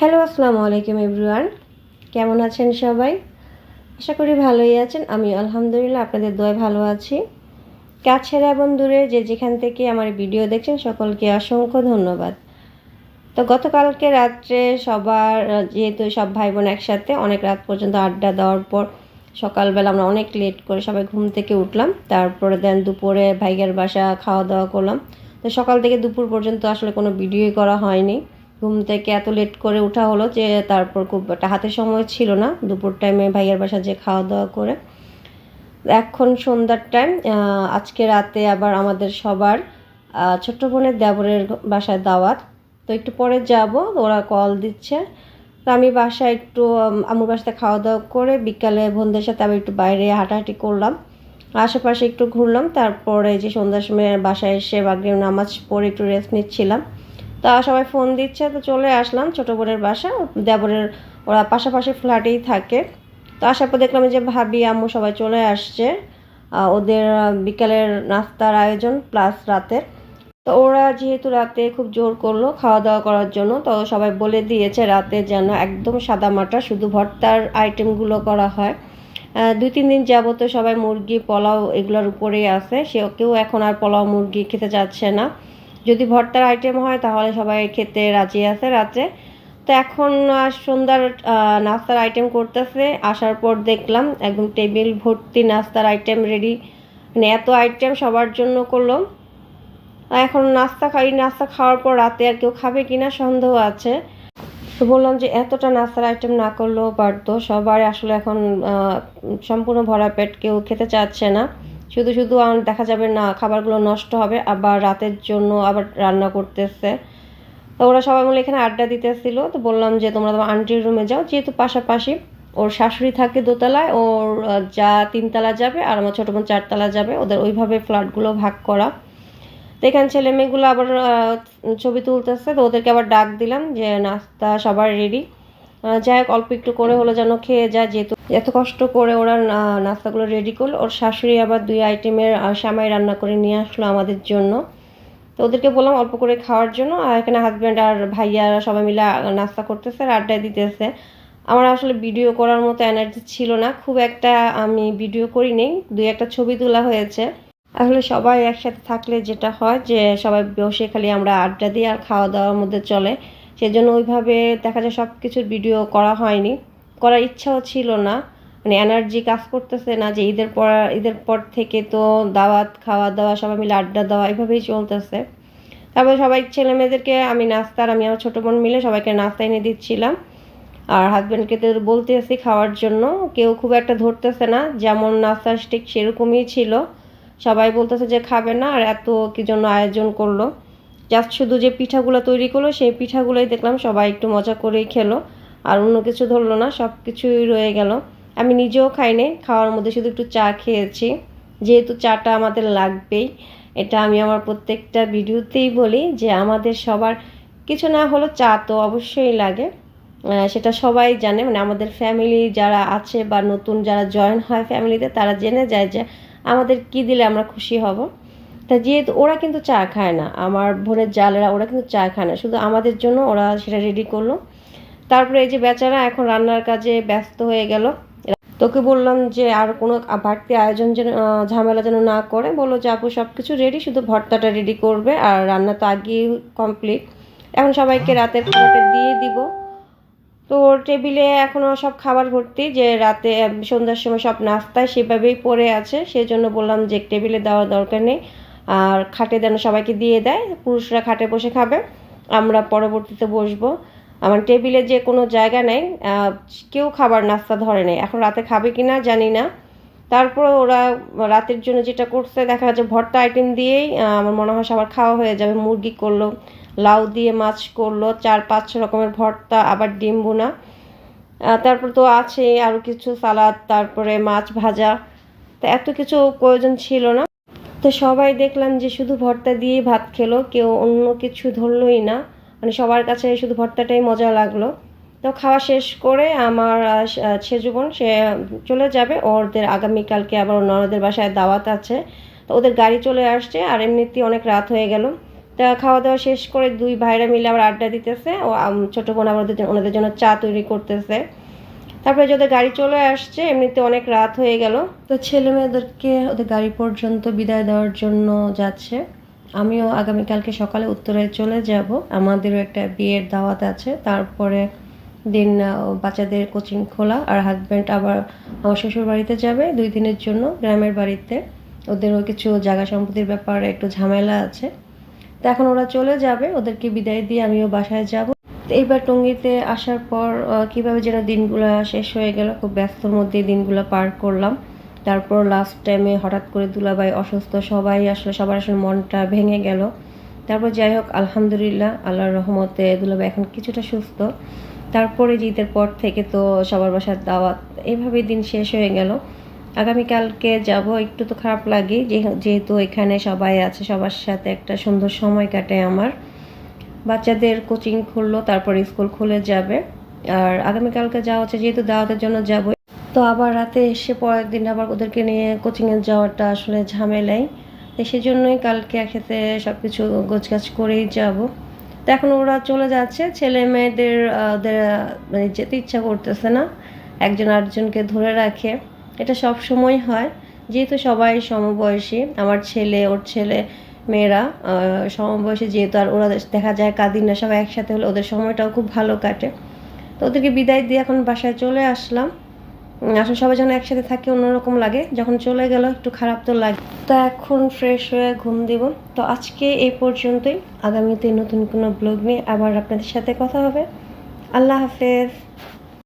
Hello, আসসালামু আলাইকুম everyone. কেমন আছেন সবাই? আশা করি ভালোই আছেন। আমি আলহামদুলিল্লাহ আপনাদের দয় ভালো আছি। কাছের এবং দূরে যে যেখান থেকে আমার ভিডিও দেখছেন, সকলকে অসংখ্য ধন্যবাদ। তো গতকালকে রাত্রে সবার, যেহেতু সব ভাই বোন একসাথে, অনেক রাত পর্যন্ত আড্ডা দেওয়ার পর সকালবেলা আমরা অনেক লেট করে সবাই ঘুম থেকে উঠলাম। তারপরে দেন দুপুরে ভাইগের বাসা খাওয়া দাওয়া করলাম। তো সকাল থেকে দুপুর পর্যন্ত আসলে কোনো ভিডিওই করা হয়নি। ঘুম থেকে এত লেট করে ওঠা হলো যে তারপর খুব একটা হাতে সময় ছিল না। দুপুর টাইমে ভাইয়ের বাসা যে খাওয়া দাওয়া করে। এখন সন্ধ্যার টাইম আজকে রাতে আবার আমাদের সবার ছোট্ট বোনের দেবরের বাসায় দাওয়াত। তো একটু পরে যাব, ওরা কল দিচ্ছে। তো আমি বাসায় একটু আমুর বাসাতে খাওয়া দাওয়া করে বিকালে বোনদের সাথে আবার একটু বাইরে হাঁটাহাঁটি করলাম। আশেপাশে একটু ঘুরলাম, তারপরে যে সন্ধ্যার সময় বাসায় এসে বাগরি নামাজ পড়ে একটু রেস্ট নিচ্ছিলাম। তা সবাই ফোন দিচ্ছে, তো চলে আসলাম ছোটো বোনের বাসা। দেবরের ওরা পাশাপাশি ফ্ল্যাটেই থাকে। তো আসার পর দেখলাম যে ভাবি, আম্মু সবাই চলে আসছে। ওদের বিকালের নাস্তার আয়োজন প্লাস রাতের। তো ওরা যেহেতু রাতে খুব জোর করল খাওয়া দাওয়া করার জন্য, তো সবাই বলে দিয়েছে রাতে যেন একদম সাদা মাটা, শুধু ভর্তার আইটেমগুলো করা হয়। দুই তিন দিন যাব তো সবাই মুরগি, পোলাও এগুলোর উপরেই আছে। সে, কেউ এখন আর পোলাও, মুরগি খেতে যাচ্ছে না। যদি ভর্তার আইটেম হয়, তাহলে সবাই খেতে রাজি আছে রাত্রে। তো এখন সন্ধ্যার নাস্তার আইটেম করতেছে। আসার পর দেখলাম একদম টেবিল ভর্তি নাস্তার আইটেম রেডি মানে এত আইটেম সবার জন্য করল এখন নাস্তা খাই, নাস্তা খাওয়ার পর রাতে আর কেউ খাবে কিনা সন্দেহ আছে। তো বললাম যে, এতটা নাস্তার আইটেম না করলেও পারতো। সবার আসলে এখন সম্পূর্ণ ভরা পেট, কেউ খেতে চাচ্ছে না। শুধু শুধু দেখা যাবে না, খাবারগুলো নষ্ট হবে, আবার রাতের জন্য আবার রান্না করতেছে। তো ওরা সবাই মিলে এখানে আড্ডা দিতেছিল। তো বললাম যে, তোমরা তোমার আন্টির রুমে যাও। যেহেতু পাশাপাশি ওর শাশুড়ি থাকে দোতলায়, ওর যা তিনতলা যাবে আর আমার ছোটো বোন চারতলা যাবে, ওদের ওইভাবে ফ্ল্যাটগুলো ভাগ করা। তো এখানে ছেলে মেয়েগুলো আবার ছবি তুলতেছে। তো ওদেরকে আবার ডাক দিলাম যে, নাস্তা সবার রেডি যাই হোক, অল্প একটু করে হলো যেন খেয়ে যায়, যেহেতু এত কষ্ট করে ওরা নাস্তাগুলো রেডি করল। ওর শাশুড়ি আবার দুই আইটেমের সামাই রান্না করে নিয়ে আসলো আমাদের জন্য। তো ওদেরকে বললাম অল্প করে খাওয়ার জন্য, আর এখানে হাজব্যান্ড আর ভাইয়ারা সবাই মিলে নাস্তা করতেছে আর আড্ডায় দিতেছে। আমার আসলে ভিডিও করার মতো এনার্জি ছিল না, খুব একটা আমি ভিডিও করি নেই, দুই একটা ছবি তোলা হয়েছে। আসলে সবাই একসাথে থাকলে যেটা হয় যে, সবাই বসে খালি আমরা আড্ডা দিই আর খাওয়া দাওয়ার মধ্যে চলে। সেজন্য ওইভাবে দেখা যায় সব কিছুর ভিডিও করা হয়নি। করার ইচ্ছাও ছিল না। মানে এনার্জি কাজ করতেছে না যে ঈদের পর ঈদের পর থেকে তো দাওয়াত খাওয়া দাওয়া সবাই মিলে আড্ডা দেওয়া এভাবেই চলতেছে। তারপরে সবাই ছেলে মেয়েদেরকে, আমি নাস্তার আমি আমার ছোটো বোন মিলে সবাইকে নাস্তা এনে দিচ্ছিলাম। আর হাজব্যান্ডকে তো বলতে আসি খাওয়ার জন্য। কেউ খুব একটা ধরতেছে না, যেমন নাস্তা ঠিক সেরকমই ছিল। সবাই বলতেছে যে খাবে না, আর এত কি জন্য আয়োজন করল। জাস্ট শুধু যে পিঠাগুলো তৈরি করল, সেই পিঠাগুলোই দেখলাম সবাই একটু মজা করেই খেলো। আর অন্য কিছু ধরলো না সব কিছুই রয়ে গেল। আমি নিজেও খাইনি, খাওয়ার মধ্যে শুধু একটু চা খেয়েছি। যেহেতু চাটা আমাদের লাগবেই, এটা আমি আমার প্রত্যেকটা ভিডিওতেই বলি যে আমাদের সবার, কিছু না হলো চা তো অবশ্যই লাগে। সেটা সবাই জানে মানে আমাদের ফ্যামিলি যারা আছে বা নতুন যারা জয়েন হয় ফ্যামিলিতে তারা জেনে যায় যে আমাদের কি দিলে আমরা খুশি হব। তা যেহেতু ওরা কিন্তু চা খায় না, আমার ভোরের জালেরা ওরা কিন্তু চা খায় না, শুধু আমাদের জন্য ওরা সেটা রেডি করল। তারপরে এই যে বেচারা এখন রান্নার কাজে ব্যস্ত হয়ে গেল। তোকে বললাম যে আর কোনো বাড়তি আয়োজন যেন ঝামেলা যেন না করে, বলল যে আপু সব কিছু রেডি শুধু ভর্তাটা রেডি করবে আর রান্না তো আগেই কমপ্লিট এখন সবাইকে রাতের খাবারটা দিয়ে দিব। তো টেবিলে এখনও সব খাবার ভর্তি, যে রাতে সন্ধ্যার সময় সব নাস্তায় সেভাবেই পড়ে আছে সেই জন্য বললাম যে টেবিলে দেওয়ার দরকার নেই। আর খাটে যেন সবাইকে দিয়ে দেয়, পুরুষরা খাটে বসে খাবে। আমরা পরবর্তীতে বসবো। আমার টেবিলে যে কোনো জায়গা নেই কেউ খাবার নাস্তা ধরে নেই। এখন রাতে খাবে কি না জানি না। তারপর ওরা রাতের জন্য যেটা করছে, দেখা যাচ্ছে ভর্তা আইটেম দিয়েই আমার মনে হয় সবার খাওয়া হয়ে যাবে। মুরগি করল, লাউ দিয়ে মাছ করল, চার পাঁচ রকমের ভর্তা, আবার ডিম বোনা তারপর তো আছে আরও কিছু, সালাদ, তারপরে মাছ ভাজা। তো এত কিছু প্রয়োজন ছিল না। তো সবাই দেখলাম যে শুধু ভর্তা দিয়েই ভাত খেলো, কেউ অন্য কিছু ধরলোই না। মানে সবার কাছে শুধু ভর্তাটাই মজা লাগল। তো খাওয়া শেষ করে আমার সেজুবন সে চলে যাবে। ওদের আগামীকালকে আবার ননদের বাসায় দাওয়াত আছে। তো ওদের গাড়ি চলে আসছে আর এমনিতেই অনেক রাত হয়ে গেল। তা খাওয়া দাওয়া শেষ করে দুই ভাইরা মিলে আবার আড্ডা দিতেছে। ও ছোট বোন আবার ওদের ওনাদের জন্য চা তৈরি করতেছে। তারপরে যদি গাড়ি চলে আসছে, এমনিতে অনেক রাত হয়ে গেল। তো ছেলে মেয়েদেরকে ওদের গাড়ি পর্যন্ত বিদায় দেওয়ার জন্য যাচ্ছে। আমিও আগামীকালকে সকালে উত্তরে চলে যাব। আমাদেরও একটা বিয়ের দাওয়াত আছে। তারপরে দিন বাচ্চাদের কোচিং খোলা। আর হাজব্যান্ড আবার আমার শ্বশুর বাড়িতে যাবে দুই দিনের জন্য গ্রামের বাড়িতে। ওদেরও কিছু জায়গা সম্পত্তির ব্যাপারে, একটু ঝামেলা আছে। তো এখন ওরা চলে যাবে, ওদেরকে বিদায় দিয়ে আমিও বাসায় যাব। তো এইবার টঙ্গিতে আসার পর কীভাবে যেন দিনগুলো শেষ হয়ে গেল, খুব ব্যস্তর মধ্যে দিনগুলো পার করলাম। তারপর লাস্ট টাইমে হঠাৎ করে দুলাভাই অসুস্থ, সবাই আসলে, সবার আসলে মনটা ভেঙে গেল। তারপর যাই হোক, আলহামদুলিল্লাহ, আল্লাহর রহমতে দুলাভাই এখন কিছুটা সুস্থ। তারপরে ঈদের পর থেকে তো সবার বাসার দাওয়াত, এইভাবেই দিন শেষ হয়ে গেল। আগামীকালকে যাব, একটু তো খারাপ লাগে যেহেতু এখানে সবাই আছে, সবার সাথে একটা সুন্দর সময় কাটে আমার। বাচ্চাদের কোচিং খুললো, তারপরে স্কুল খুলে যাবে। আর আগামীকালকে যাওয়া হচ্ছে, যেহেতু দাওয়াতের জন্য যাব। তো আবার রাতে এসে পরের দিন আবার ওদেরকে নিয়ে কোচিংয়ে যাওয়াটা আসলে ঝামেলাই। তো সেজন্যই কালকে একসাথে সব কিছু গোছগাছ করেই যাব। তো এখন ওরা চলে যাচ্ছে, ছেলে মেয়েদের ওদের মানে যেতে ইচ্ছা করতেছে না। একজন আরেকজনকে ধরে রাখে। এটা সব সময় হয়, যেহেতু সবাই সমবয়সী। আমার ছেলে, ওর ছেলে মেয়েরা সমবয়সী যেহেতু আর ওরা দেখা যায় কাদিন না সবাই একসাথে হলে ওদের সময়টাও খুব ভালো কাটে। তো ওদেরকে বিদায় দিয়ে এখন বাসায় চলে আসলাম। আসলে সবাই যখন একসাথে থাকে অন্যরকম লাগে। যখন চলে গেল একটু খারাপ তো লাগে। তো এখন ফ্রেশ হয়ে ঘুম দেব। তো আজকে এই পর্যন্তই। আগামীতে নতুন কোনো ব্লগ নিয়ে আবার আপনাদের সাথে কথা হবে। আল্লাহ হাফেজ।